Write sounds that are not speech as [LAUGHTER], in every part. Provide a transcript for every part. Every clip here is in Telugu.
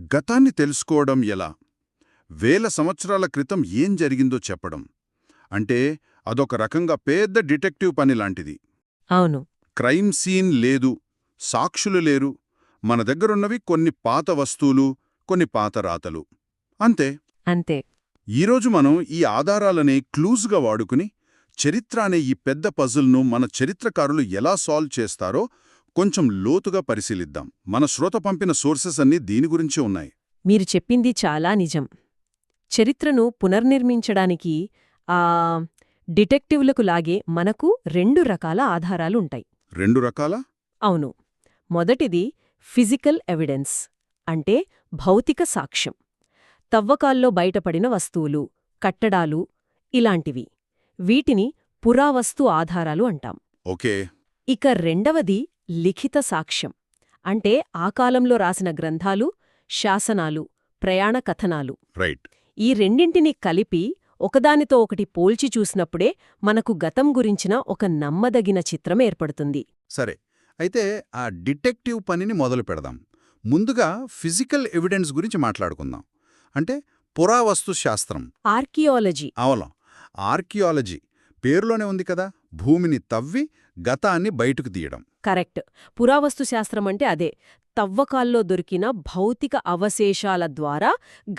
గతాన్ని తెలుసుకోవడం ఎలా? వేల సంవత్సరాల క్రితం ఏం జరిగిందో చెప్పడం. అంటే అదొక రకంగా పెద్ద డిటెక్టివ్ పని లాంటిది. అవును. క్రైమ్ సీన్ లేదు సాక్షులు లేరు మన దగ్గరున్నవి కొన్ని పాత వస్తువులు కొన్ని పాత రాతలు. అంతే. అంతే. ఈరోజు మనం ఈ ఆధారాలనే క్లూజ్గా వాడుకుని చరిత్ర అనే ఈ పెద్ద పజిల్ను మన చరిత్రకారులు ఎలా సాల్వ్ చేస్తారో కొంచెం లోతుగా పరిశీలిద్దాం. మన శ్రోత పంపిన సోర్సెస్ అన్నీ దీని గురించే ఉన్నాయి. మీరు చెప్పింది చాలా నిజం. చరిత్రను పునర్నిర్మించడానికి ఆ డిటెక్టివ్లకు లాగే మనకు రెండు రకాల ఆధారాలుంటాయి రెండు రకాల? అవును. మొదటిది ఫిజికల్ ఎవిడెన్స్ అంటే భౌతిక సాక్ష్యం. తవ్వకాల్లో బయటపడిన వస్తువులు కట్టడాలు ఇలాంటివి. వీటిని పురావస్తు ఆధారాలు అంటాం. ఓకే. ఇక రెండవది లిఖిత సాక్ష్యం. అంటే ఆ కాలంలో రాసిన గ్రంథాలు శాసనాలు ప్రయాణ కథనాలు. రైట్. ఈ రెండింటినీ కలిపి ఒకదానితో ఒకటి పోల్చి చూసినప్పుడే మనకు గతం గురించిన ఒక నమ్మదగిన చిత్రం ఏర్పడుతుంది. సరే. అయితే ఆ డిటెక్టివ్ పనిని మొదలు పెడదాం. ముందుగా ఫిజికల్ ఎవిడెన్స్ గురించి మాట్లాడుకుందాం. అంటే పురావస్తు శాస్త్రం. ఆర్కియాలజీ. అవలం ఆర్కియాలజీ. పేరులోనే ఉంది కదా. భూమిని తవ్వి గతాన్ని బయటకు తీయడం. కరెక్ట్. పురావస్తు శాస్త్రం అంటే అదే. తవ్వకాల్లో దొరికిన భౌతిక అవశేషాల ద్వారా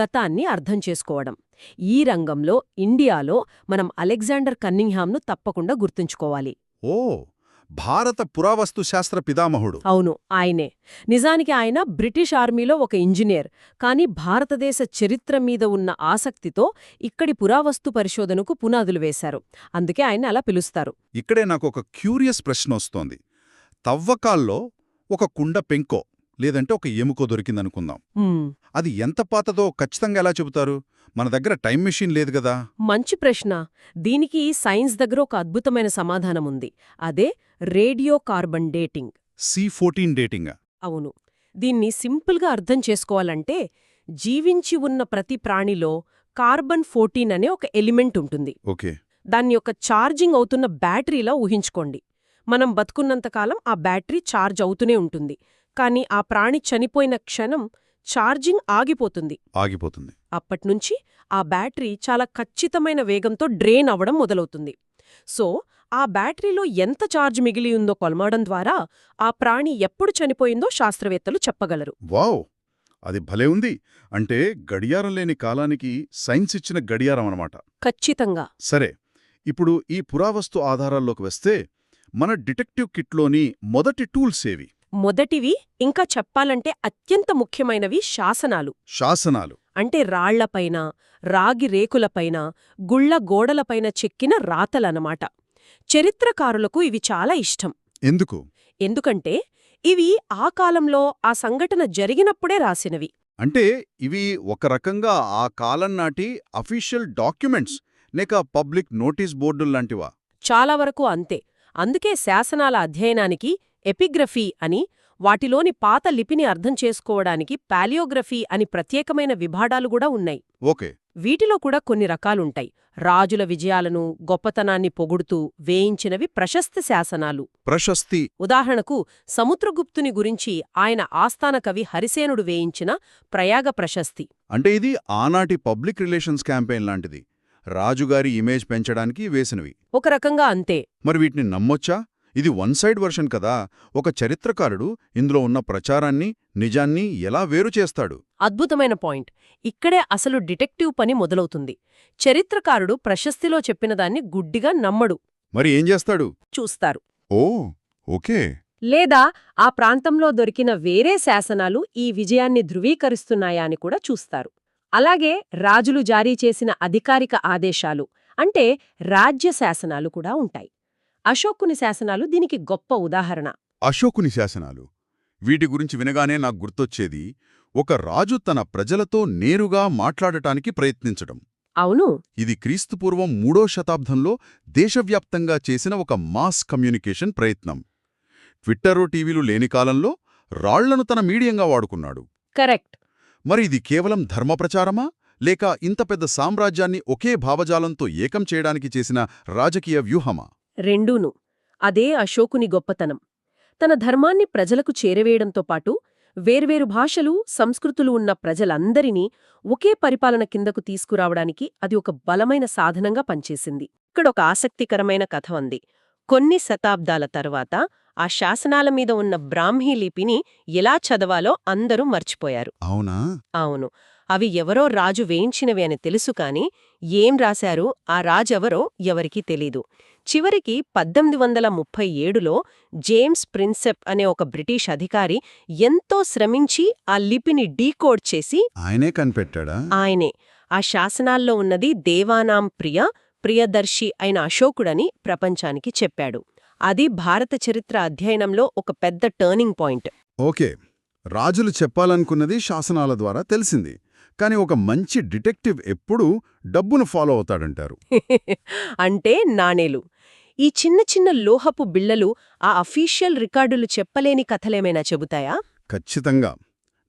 గతాన్ని అర్థం చేసుకోవడం. ఈ రంగంలో ఇండియాలో మనం అలెగ్జాండర్ కన్నింగ్హామ్ను తప్పకుండా గుర్తుంచుకోవాలి. ఓ! భారత పురావస్తు శాస్త్ర పితామహుడు. అవును ఆయనే. నిజానికి ఆయన బ్రిటిష్ ఆర్మీలో ఒక ఇంజనీర్. కానీ భారతదేశ చరిత్ర మీద ఉన్న ఆసక్తితో ఇక్కడి పురావస్తు పరిశోధనకు పునాదులు వేశారు. అందుకే ఆయన అలా పిలుస్తారు. ఇక్కడే నాకు ఒక క్యూరియస్ ప్రశ్న వస్తోంది. తవ్వకాల్లో ఒక కుండ పెంకో లేదంటే ఒక ఎముకో దొరికిందనుకుందాం. అది ఎంత పాతదో ఖచ్చితంగా ఎలా చెబుతారు? మన దగ్గర టైం మెషిన్ లేదు కదా? మంచి ప్రశ్న. దీనికి సైన్స్ దగ్గర ఒక అద్భుతమైన సమాధానం ఉంది అదే radio carbon dating. C fourteen dating. అవును. దీన్ని సింపుల్గా అర్థం చేసుకోవాలంటే జీవించి ఉన్న ప్రతి ప్రాణిలో కార్బన్ ఫోర్టీన్ అనే ఒక ఎలిమెంట్ ఉంటుంది. ఓకే. దాన్ని యొక్క ఛార్జింగ్ అవుతున్న బ్యాటరీలా ఊహించుకోండి. మనం బతుకున్నంతకాలం ఆ బ్యాటరీ ఛార్జ్ అవుతూనే ఉంటుంది. కానీ ఆ ప్రాణి చనిపోయిన క్షణం ఛార్జింగ్ ఆగిపోతుంది. ఆగిపోతుంది. అప్పట్నుంచి ఆ బ్యాటరీ చాలా ఖచ్చితమైన వేగంతో డ్రెయిన్ అవ్వడం మొదలవుతుంది. సో ఆ బ్యాటరీలో ఎంత ఛార్జ్ మిగిలి ఉందో కొలమడం ద్వారా ఆ ప్రాణి ఎప్పుడు చనిపోయిందో శాస్త్రవేత్తలు చెప్పగలరు. వావ్! అది భలే ఉంది. అంటే గడియారం లేని కాలానికి సైన్స్ ఇచ్చిన గడియారం అన్నమాట. ఖచ్చితంగా. సరే ఇప్పుడు ఈ పురావస్తు ఆధారాల్లోకి వస్తే మన డిటెక్టివ్ కిట్లోని మొదటి టూల్స్ ఏవి? మొదటివి ఇంకా చెప్పాలంటే అత్యంత ముఖ్యమైనవి శాసనాలు. శాసనాలు. అంటే రాళ్ళపైన రాగి రేకులపైన గుళ్ళ గోడలపైన చెక్కిన రాతలనమాట చరిత్రకారులకు ఇవి చాలా ఇష్టం. ఎందుకు? ఎందుకంటే ఇవి ఆ కాలంలో ఆ సంఘటన జరిగినప్పుడే రాసినవి. అంటే ఇవి ఒక రకంగా ఆ కాలం నాటి అఫీషియల్ డాక్యుమెంట్స్ లేక పబ్లిక్ నోటీస్ బోర్డుల్లాంటివా చాలా వరకు అంతే. అందుకే శాసనాల అధ్యయనానికి ఎపిగ్రఫీ అని వాటిలోని పాత లిపిని అర్థం చేసుకోవడానికి పాలియోగ్రఫీ అని ప్రత్యేకమైన విభాడాలు కూడా ఉన్నాయి. ఓకే. వీటిలో కూడా కొన్ని రకాలుంటాయి. రాజుల విజయాలను గొప్పతనాన్ని పొగుడుతూ వేయించినవి ప్రశస్తి శాసనాలు. ప్రశస్తి. ఉదాహరణకు సముద్రగుప్తుని గురించి ఆయన ఆస్థాన కవి హరిసేనుడు వేయించిన ప్రయాగ ప్రశస్తి. అంటే ఇది ఆనాటి పబ్లిక్ రిలేషన్స్ క్యాంపెయిన్ లాంటిది. రాజుగారి ఇమేజ్ పెంచడానికి వేసినవి. ఒక రకంగా అంతే. మరి వీటిని నమ్మొచ్చా? ఇది వన్ సైడ్ వర్షన్ కదా. ఒక చరిత్రకారుడు ఇందులో ఉన్న ప్రచారాన్ని నిజాన్ని ఎలా వేరు చేస్తాడు? అద్భుతమైన పాయింట్. ఇక్కడే అసలు డిటెక్టివ్ పని మొదలవుతుంది. చరిత్రకారుడు ప్రశస్తిలో చెప్పినదాన్ని గుడ్డిగా నమ్మడు. మరి ఏం చేస్తాడు? చూస్తారు. ఓ ఓకే. లేదా ఆ ప్రాంతంలో దొరికిన వేరే శాసనాలు ఈ విజయాన్ని ధృవీకరిస్తున్నాయా అని కూడా చూస్తారు. అలాగే రాజులు జారీ చేసిన అధికారిక ఆదేశాలు అంటే రాజ్య శాసనాలు కూడా ఉంటాయి. అశోకుని శాసనాలు దీనికి గొప్ప ఉదాహరణ. అశోకుని శాసనాలు. వీటి గురించి వినగానే నాకు గుర్తొచ్చేది ఒక రాజు తన ప్రజలతో నేరుగా మాట్లాడటానికి ప్రయత్నించడం అవును. ఇది క్రీస్తుపూర్వం మూడో శతాబ్దంలో దేశవ్యాప్తంగా చేసిన ఒక మాస్ కమ్యూనికేషన్ ప్రయత్నం. ట్విట్టరు టీవీలు లేని కాలంలో రాళ్ళను తన మీడియంగా వాడుకున్నాడు. కరెక్ట్. మరి ఇది కేవలం ధర్మప్రచారమా? లేక ఇంత పెద్ద సామ్రాజ్యాన్ని ఒకే భావజాలంతో ఏకం చేయడానికి చేసిన రాజకీయ వ్యూహమా? రెండూను. అదే అశోకుని గొప్పతనం. తన ధర్మాన్ని ప్రజలకు చేరవేయడంతో పాటు వేర్వేరు భాషలు సంస్కృతులు ఉన్న ప్రజలందరినీ ఒకే పరిపాలన కిందకు తీసుకురావడానికి అది ఒక బలమైన సాధనంగా పనిచేసింది. ఇక్కడ ఒక ఆసక్తికరమైన కథ ఉంది. కొన్ని శతాబ్దాల తర్వాత ఆ శాసనాల మీద ఉన్న బ్రాహ్మీ లిపిని ఎలా చదవాలో అందరూ మర్చిపోయారు. అవునా? అవును. అవి ఎవరో రాజు వేయించినవి అని తెలుసు కాని ఏం రాశారు ఆ రాజెవరో ఎవరికీ తెలీదు. చివరికి పద్దెనిమిది వందల ముప్పై ఏడులో జేమ్స్ ప్రిన్సెప్ అనే ఒక బ్రిటిష్ అధికారి ఎంతో శ్రమించి ఆ లిపిని డీకోడ్ చేసి ఆయనే కనిపెట్టాడా? ఆయనే. ఆ శాసనాల్లో ఉన్నది దేవానాం ప్రియ ప్రియదర్శి అయిన అశోకుడని ప్రపంచానికి చెప్పాడు. అది భారత చరిత్ర అధ్యయనంలో ఒక పెద్ద టర్నింగ్ పాయింట్. ఓకే. రాజులు చెప్పాలనుకున్నది శాసనాల ద్వారా తెలిసింది. కాని ఒక మంచి డిటెక్టివ్ ఎప్పుడూ డబ్బును ఫాలో అవుతాడంటారు. [LAUGHS] అంటే నాణేలు. ఈ చిన్న చిన్న లోహపు బిళ్ళలు ఆ అఫీషియల్ రికార్డులు చెప్పలేని కథలేమైనా చెబుతాయా? ఖచ్చితంగా.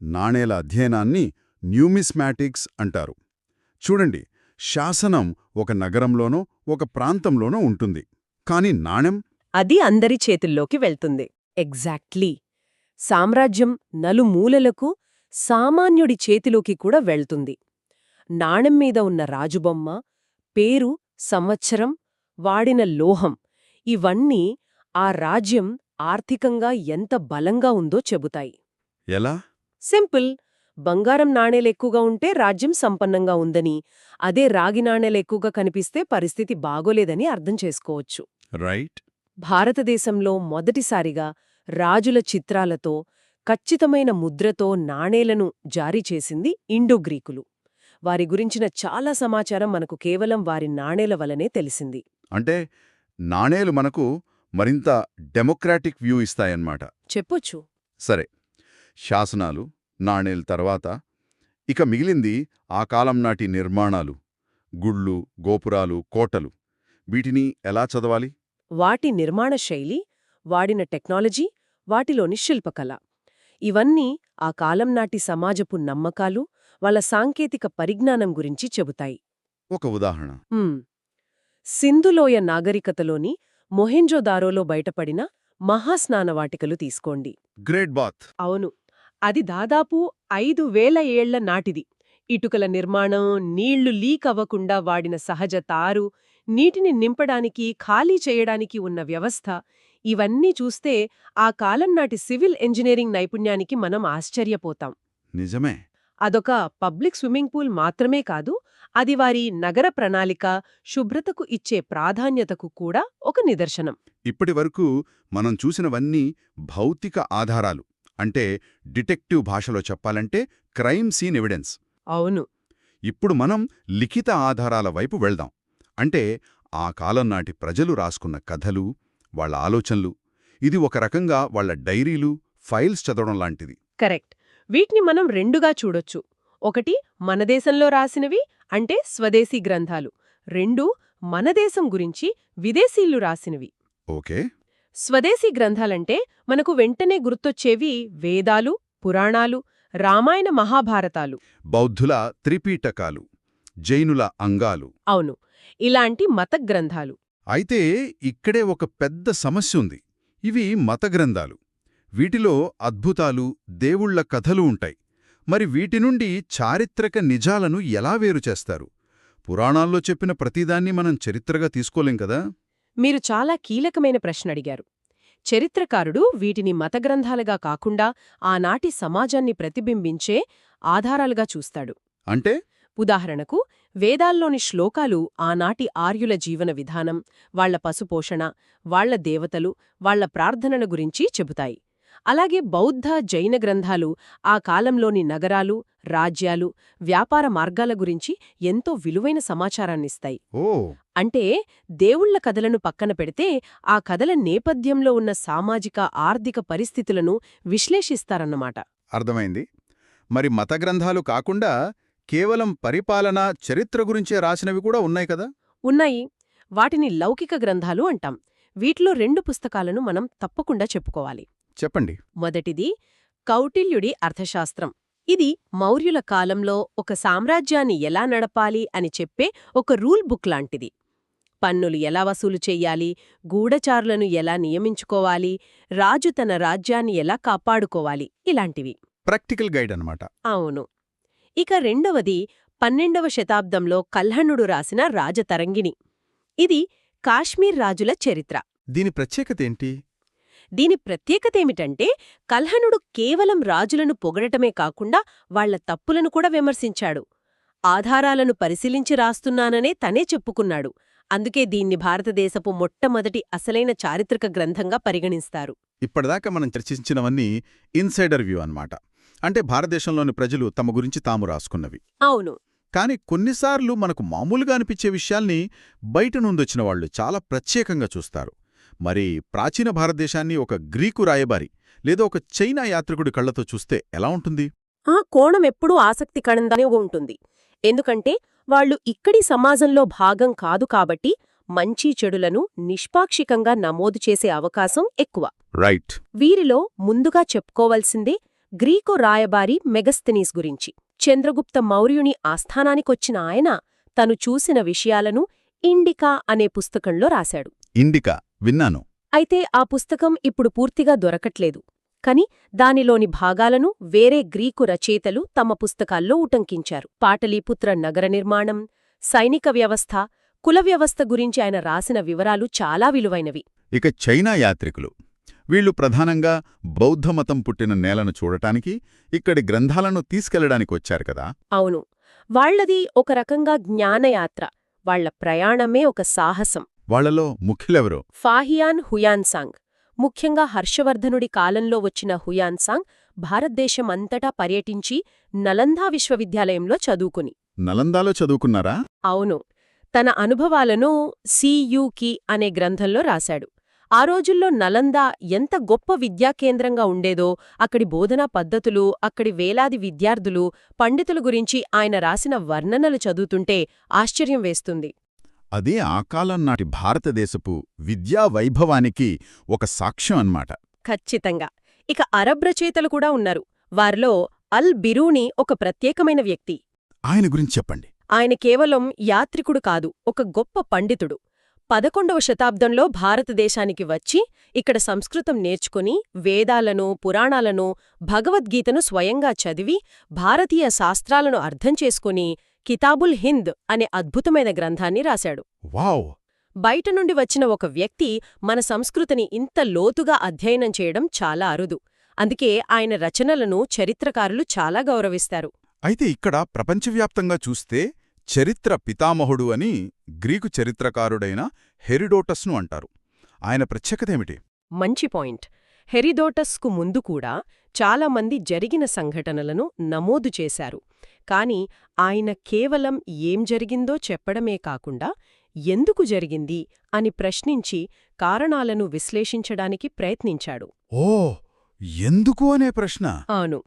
నాణేల అధ్యయనాన్ని న్యూమిస్మాటిక్స్ అంటారు. చూడండి శాసనం ఒక నగరంలోనో ఒక ప్రాంతంలోనో ఉంటుంది. కాని నాణెం? అది అందరి చేతుల్లోకి వెళ్తుంది. ఎగ్జాక్ట్లీ. సామ్రాజ్యం నలుమూలలకు సామాన్యుడి చేతిలోకి కూడా వెళ్తుంది. నాణెం మీద ఉన్న రాజుబొమ్మ పేరు సంవత్సరం వాడిన లోహం. ఇవన్నీ ఆ రాజ్యం ఆర్థికంగా ఎంత బలంగా ఉందో చెబుతాయి. ఎలా? సింపుల్. బంగారం నాణేలెక్కువగా ఉంటే రాజ్యం సంపన్నంగా ఉందని అదే రాగి నాణేలెక్కువగా కనిపిస్తే పరిస్థితి బాగోలేదని అర్థం చేసుకోవచ్చు. రైట్. భారతదేశంలో మొదటిసారిగా రాజుల చిత్రాలతో ఖచ్చితమైన ముద్రతో నాణేలను జారీ చేసింది ఇండోగ్రీకులు వారి గురించిన చాలా సమాచారం మనకు కేవలం వారి నాణేల వలనే తెలిసింది. అంటే నాణేలు మనకు మరింత డెమోక్రాటిక్ వ్యూ ఇస్తాయన్నమాట. చెప్పొచ్చు. సరే శాసనాలు నాణేల తర్వాత ఇక మిగిలింది ఆ కాలం నాటి నిర్మాణాలు గుళ్ళు గోపురాలు కోటలు. వీటిని ఎలా చదవాలి? వాటి నిర్మాణ శైలి వాడిన టెక్నాలజీ వాటిలోని శిల్పకళ. ఇవన్నీ ఆ కాలం నాటి సమాజపు నమ్మకాలు వాళ్ళ సాంకేతిక పరిజ్ఞానం గురించి చెబుతాయి. ఒక ఉదాహరణ. సింధులోయ నాగరికతలోని మొహెంజోదారోలో బయటపడిన మహాస్నానవాటికలు తీసుకోండి. గ్రేట్ బాత్ అవును. అది దాదాపు ఐదు వేల ఏళ్ళ నాటిది. ఇటుకల నిర్మాణం నీళ్ళు లీక్ అవ్వకుండా వాడిన సహజ తారు నీటిని నింపడానికి ఖాళీ చేయడానికి ఉన్న వ్యవస్థ ఇవన్నీ చూస్తే ఆ కాలం నాటి సివిల్ ఇంజనీరింగ్ నైపుణ్యానికి మనం ఆశ్చర్యపోతాం. నిజమే. అదొక పబ్లిక్ స్విమ్మింగ్ పూల్ మాత్రమే కాదు అది వారి నగర ప్రణాళిక శుభ్రతకు ఇచ్చే ప్రాధాన్యతకు కూడా ఒక నిదర్శనం. ఇప్పటి వరకు మనం చూసినవన్నీ భౌతిక ఆధారాలు. అంటే డిటెక్టివ్ భాషలో చెప్పాలంటే క్రైమ్ సీన్ ఎవిడెన్స్. అవును. ఇప్పుడు మనం లిఖిత ఆధారాల వైపు వెళ్దాం. అంటే ఆ కాలం నాటి ప్రజలు రాసుకున్న కథలు వాళ్ళ ఆలోచనలు. ఇది ఒక రకంగా వాళ్ళ డైరీలు ఫైల్స్ చదవడం లాంటిది. కరెక్ట్. వీటిని మనం రెండుగా చూడొచ్చు. ఒకటి మన దేశంలో రాసినవి అంటే స్వదేశీ గ్రంథాలు. రెండు మన దేశం గురించి విదేశీళ్ళు రాసినవి. ఓకే. స్వదేశీ గ్రంథాలంటే మనకు వెంటనే గుర్తొచ్చేవి వేదాలు పురాణాలు రామాయణ మహాభారతాలు. బౌద్ధుల త్రిపీటకాలు జైనుల అంగాలు. అవును. ఇలాంటి మత గ్రంథాలు. అయితే ఇక్కడే ఒక పెద్ద సమస్య ఉంది. ఇవి మత గ్రంథాలు. వీటిలో అద్భుతాలు దేవుళ్ళ కథలు ఉంటాయి. మరి వీటి నుండి చారిత్రక నిజాలను ఎలా వేరు చేస్తారు? పురాణాల్లో చెప్పిన ప్రతిదాన్ని మనం చరిత్రగా తీసుకోలేం కదా? మీరు చాలా కీలకమైన ప్రశ్న అడిగారు. చరిత్రకారుడు వీటిని మత గ్రంథాలుగా కాకుండా ఆనాటి సమాజాన్ని ప్రతిబింబించే ఆధారాలుగా చూస్తాడు. అంటే? ఉదాహరణకు వేదాల్లోని శ్లోకాలు ఆనాటి ఆర్యుల జీవన విధానం వాళ్ళ పశుపోషణ వాళ్ళ దేవతలు వాళ్ళ ప్రార్థనల గురించి చెబుతాయి. అలాగే బౌద్ధ జైన గ్రంథాలు ఆ కాలంలోని నగరాలు రాజ్యాలు వ్యాపార మార్గాల గురించి ఎంతో విలువైన సమాచారాన్నిస్తాయి. ఓ! అంటే దేవుళ్ళ కథలను పక్కన పెడితే ఆ కథల నేపథ్యంలో ఉన్న సామాజిక ఆర్థిక పరిస్థితులను విశ్లేషిస్తారన్నమాట. అర్థమైంది. మరి మత గ్రంథాలు కాకుండా కేవలం పరిపాలన చరిత్ర గురించే రాసినవి కూడా ఉన్నాయి కదా? ఉన్నాయి. వాటిని లౌకిక గ్రంథాలు అంటాం. వీటిలో రెండు పుస్తకాలను మనం తప్పకుండా చెప్పుకోవాలి. చెప్పండి. మొదటిది కౌటిల్యుడి అర్థశాస్త్రం. ఇది మౌర్యుల కాలంలో ఒక సామ్రాజ్యాన్ని ఎలా నడపాలి అని చెప్పే ఒక రూల్ బుక్ లాంటిది. పన్నులు ఎలా వసూలు చెయ్యాలి గూఢచారులను ఎలా నియమించుకోవాలి రాజు తన రాజ్యాన్ని ఎలా కాపాడుకోవాలి ఇలాంటివి. ప్రాక్టికల్ గైడ్ అన్నమాట. అవును. ఇక రెండవది పన్నెండవ శతాబ్దంలో కల్హణుడు రాసిన రాజతరంగిణి. ఇది కాశ్మీర్ రాజుల చరిత్ర. దీని ప్రత్యేకత ఏంటి? దీని ప్రత్యేకతేమిటంటే కల్హణుడు కేవలం రాజులను పొగడటమే కాకుండా వాళ్ళ తప్పులను కూడా విమర్శించాడు. ఆధారాలను పరిశీలించి రాస్తున్నాననే తనే చెప్పుకున్నాడు. అందుకే దీన్ని భారతదేశపు మొట్టమొదటి అసలైన చారిత్రక గ్రంథంగా పరిగణిస్తారు. ఇప్పటిదాకా మనం చర్చించినవన్నీ ఇన్సైడర్ వ్యూ అన్నమాట. అంటే భారతదేశంలోని ప్రజలు తమ గురించి తాము రాసుకున్నవి. అవును. కానీ కొన్నిసార్లు మనకు మామూలుగా అనిపించే విషయాల్ని బయట నుండొచ్చిన వాళ్ళు చాలా ప్రత్యేకంగా చూస్తారు. మరి ప్రాచీన భారతదేశాన్ని ఒక గ్రీకు రాయబారి లేదా ఒక చైనా యాత్రికుడి కళ్ళతో చూస్తే ఎలా ఉంటుంది? ఆ కోణం ఎప్పుడూ ఆసక్తికరంగానే ఉంటుంది. ఎందుకంటే వాళ్ళు ఇక్కడి సమాజంలో భాగం కాదు కాబట్టి మంచి చెడులను నిష్పాక్షికంగా నమోదు చేసే అవకాశం ఎక్కువ. రైట్. వీరిలో ముందుగా చెప్పుకోవలసిందే గ్రీకు రాయబారి మెగస్తనీస్ గురించి. చంద్రగుప్త మౌర్యుని ఆస్థానానికొచ్చిన ఆయన తను చూసిన విషయాలను ఇండికా అనే పుస్తకంలో రాశాడు. ఇండికా. విన్నాను. అయితే ఆ పుస్తకం ఇప్పుడు పూర్తిగా దొరకట్లేదు. కాని దానిలోని భాగాలను వేరే గ్రీకు రచయితలు తమ పుస్తకాల్లో ఉటంకించారు. పాటలీపుత్ర నగర నిర్మాణం సైనిక వ్యవస్థ కుల వ్యవస్థ గురించి ఆయన రాసిన వివరాలు చాలా విలువైనవి. ఇక చైనా యాత్రికులు వీళ్ళు ప్రధానంగా బౌద్ధమతం పుట్టిన నేలను చూడటానికి ఇక్కడి గ్రంథాలను తీసుకెళ్ళడానికి వచ్చారు కదా? అవును. వాళ్ళది ఒక రకంగా జ్ఞానయాత్ర వాళ్ళ ప్రయాణమే ఒక సాహసం. వాళ్ళలో ముఖ్యులెవరో? ఫాహియాన్ హుయాన్సాంగ్. ముఖ్యంగా హర్షవర్ధనుడి కాలంలో వచ్చిన హుయాన్సాంగ్ భారతదేశం అంతటా పర్యటించి నలందా విశ్వవిద్యాలయంలో చదువుకుని. నలందాలో చదువుకున్నారా? అవును. తన అనుభవాలను సియుకి అనే గ్రంథంలో రాశాడు. ఆ రోజుల్లో నలంద ఎంత గొప్ప విద్యాకేంద్రంగా ఉండేదో అక్కడి బోధనా పద్ధతులు అక్కడి వేలాది విద్యార్థులు పండితుల గురించి ఆయన రాసిన వర్ణనలు చదువుతుంటే ఆశ్చర్యం వేస్తుంది. అదే ఆ కాలం నాటి భారతదేశపు విద్యా వైభవానికి ఒక సాక్ష్యం అన్నమాట. ఖచ్చితంగా. ఇక అరబ్ రచయితలు కూడా ఉన్నారు. వారిలో అల్ బిరూని ఒక ప్రత్యేకమైన వ్యక్తి. ఆయన గురించి చెప్పండి. ఆయన కేవలం యాత్రికుడు కాదు ఒక గొప్ప పండితుడు. పదకొండవ శతాబ్దంలో భారతదేశానికి వచ్చి ఇక్కడ సంస్కృతం నేర్చుకుని వేదాలను పురాణాలను భగవద్గీతను స్వయంగా చదివి భారతీయ శాస్త్రాలను అర్థం చేసుకుని కితాబుల్ హింద్ అనే అద్భుతమైన గ్రంథాన్ని రాశాడు. వావ్! బయట నుండి వచ్చిన ఒక వ్యక్తి మన సంస్కృతిని ఇంత లోతుగా అధ్యయనం చేయడం చాలా అరుదు. అందుకే ఆయన రచనలను చరిత్రకారులు చాలా గౌరవిస్తారు. అయితే ఇక్కడ ప్రపంచవ్యాప్తంగా చూస్తే చరిత్ర పితామహుడు అని గ్రీకు చరిత్రకారుడైన హెరిడోటస్ను అంటారు. ఆయన ప్రత్యేకతేమిటి మంచి పాయింట్. హెరిడోటస్కు ముందు కూడా చాలామంది జరిగిన సంఘటనలను నమోదు చేశారు. కాని ఆయన కేవలం ఏం జరిగిందో చెప్పడమే కాకుండా ఎందుకు జరిగింది అని ప్రశ్నించి కారణాలను విశ్లేషించడానికి ప్రయత్నించాడు. ఓ ఎందుకు అనే ప్రశ్న? అవును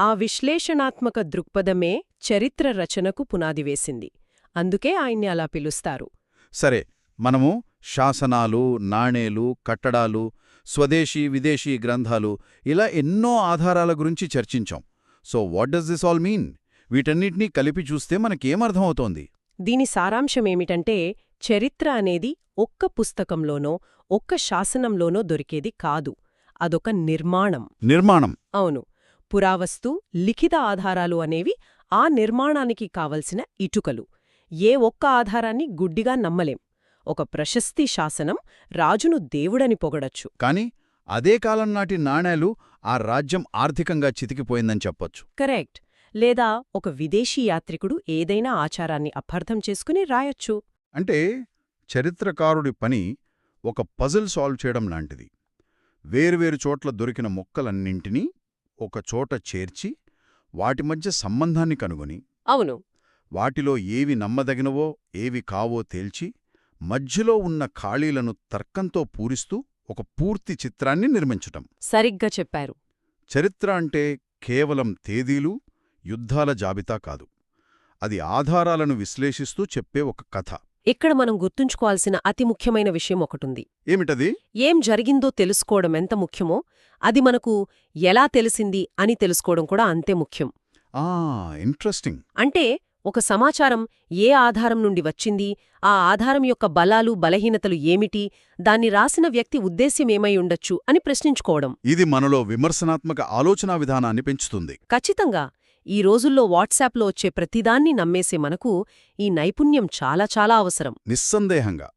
ఆ విశ్లేషణాత్మక దృక్పథమే చరిత్ర రచనకు పునాదివేసింది అందుకే ఆయన్ని అలా పిలుస్తారు. సరే మనము శాసనాలు నాణేలు కట్టడాలు స్వదేశీ విదేశీ గ్రంథాలు ఇలా ఎన్నో ఆధారాల గురించి చర్చించాం. So what does this all mean? వీటన్నిటినీ కలిపి చూస్తే మనకేమర్థమవుతోంది? దీని సారాంశమేమిటంటే చరిత్ర అనేది ఒక్క పుస్తకంలోనో ఒక్క శాసనంలోనో దొరికేది కాదు. అదొక నిర్మాణం. నిర్మాణం. అవును. పురావస్తు లిఖిత ఆధారాలు అనేవి ఆ నిర్మాణానికి కావలసిన ఇటుకలు. ఏ ఒక్క ఆధారాన్ని గుడ్డిగా నమ్మలేం. ఒక ప్రశస్తి శాసనం రాజును దేవుడని పొగడచ్చు. కాని అదే కాలం నాటి నాణేలు ఆ రాజ్యం ఆర్థికంగా చితికిపోయిందని చెప్పొచ్చు. కరెక్ట్. లేదా ఒక విదేశీ యాత్రికుడు ఏదైనా ఆచారాన్ని అపార్థం చేసుకుని రాయొచ్చు. అంటే చరిత్రకారుడి పని ఒక పజిల్ సాల్వ్ చేయడం లాంటిది. వేరువేరు చోట్ల దొరికిన మొక్కలన్నింటినీ ఒక చోట చేర్చి వాటి మధ్య సంబంధాన్ని కనుగొని అవును. వాటిలో ఏవి నమ్మదగినవో ఏవి కావో తేల్చి మధ్యలో ఉన్న ఖాళీలను తర్కంతో పూరిస్తూ ఒక పూర్తి చిత్రాన్ని నిర్మించటం. సరిగ్గా చెప్పారు. చరిత్ర అంటే కేవలం తేదీలు యుద్ధాల జాబితా కాదు. అది ఆధారాలను విశ్లేషిస్తూ చెప్పే ఒక కథ. ఇక్కడ మనం గుర్తుంచుకోవాల్సిన అతి ముఖ్యమైన విషయం ఒకటుంది. ఏమిటది? ఏం జరిగిందో తెలుసుకోవడం ఎంత ముఖ్యమో అది మనకు ఎలా తెలిసింది అని తెలుసుకోవడం కూడా అంతే ముఖ్యం. ఆ ఇంట్రెస్టింగ్. అంటే ఒక సమాచారం ఏ ఆధారం నుండి వచ్చింది ఆ ఆధారం యొక్క బలాలు బలహీనతలు ఏమిటి దాన్ని రాసిన వ్యక్తి ఉద్దేశ్యమేమై ఉండొచ్చు అని ప్రశ్నించుకోవడం. ఇది మనలో విమర్శనాత్మక ఆలోచనా విధానాన్ని పెంచుతుంది. ఖచ్చితంగా ఈ రోజుల్లో వాట్సాప్లో వచ్చే ప్రతిదాన్ని నమ్మేసే మనకు ఈ నైపుణ్యం చాలా చాలా అవసరం. నిస్సందేహంగా.